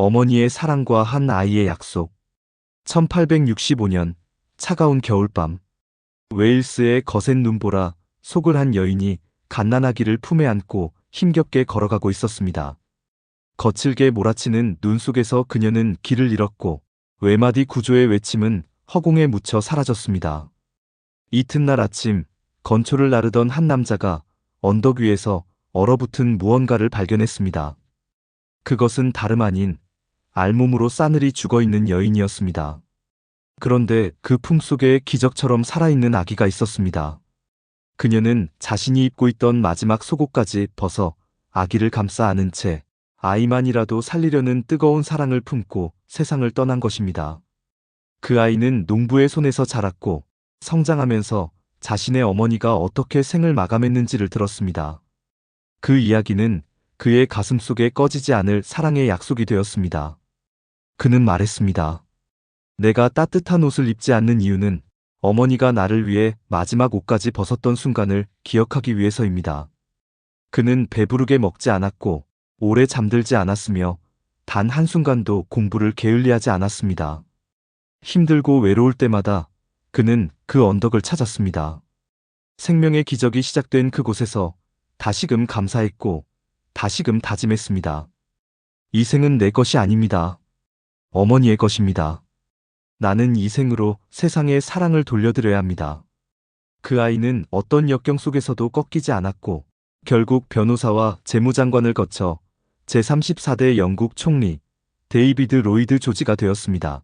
어머니의 사랑과 한 아이의 약속. 1865년 차가운 겨울밤. 웨일스의 거센 눈보라 속을 한 여인이 갓난아기를 품에 안고 힘겹게 걸어가고 있었습니다. 거칠게 몰아치는 눈 속에서 그녀는 길을 잃었고 외마디 구조의 외침은 허공에 묻혀 사라졌습니다. 이튿날 아침 건초를 나르던 한 남자가 언덕 위에서 얼어붙은 무언가를 발견했습니다. 그것은 다름 아닌 알몸으로 싸늘히 죽어 있는 여인이었습니다. 그런데 그 품속에 기적처럼 살아있는 아기가 있었습니다. 그녀는 자신이 입고 있던 마지막 속옷까지 벗어 아기를 감싸 안은 채 아이만이라도 살리려는 뜨거운 사랑을 품고 세상을 떠난 것입니다. 그 아이는 농부의 손에서 자랐고 성장하면서 자신의 어머니가 어떻게 생을 마감했는지를 들었습니다. 그 이야기는 그의 가슴 속에 꺼지지 않을 사랑의 약속이 되었습니다. 그는 말했습니다. 내가 따뜻한 옷을 입지 않는 이유는 어머니가 나를 위해 마지막 옷까지 벗었던 순간을 기억하기 위해서입니다. 그는 배부르게 먹지 않았고 오래 잠들지 않았으며 단 한순간도 공부를 게을리하지 않았습니다. 힘들고 외로울 때마다 그는 그 언덕을 찾았습니다. 생명의 기적이 시작된 그곳에서 다시금 감사했고 다시금 다짐했습니다. 이 생은 내 것이 아닙니다. 어머니의 것입니다. 나는 이 생으로 세상에 사랑을 돌려드려야 합니다. 그 아이는 어떤 역경 속에서도 꺾이지 않았고 결국 변호사와 재무장관을 거쳐 제34대 영국 총리 데이비드 로이드 조지가 되었습니다.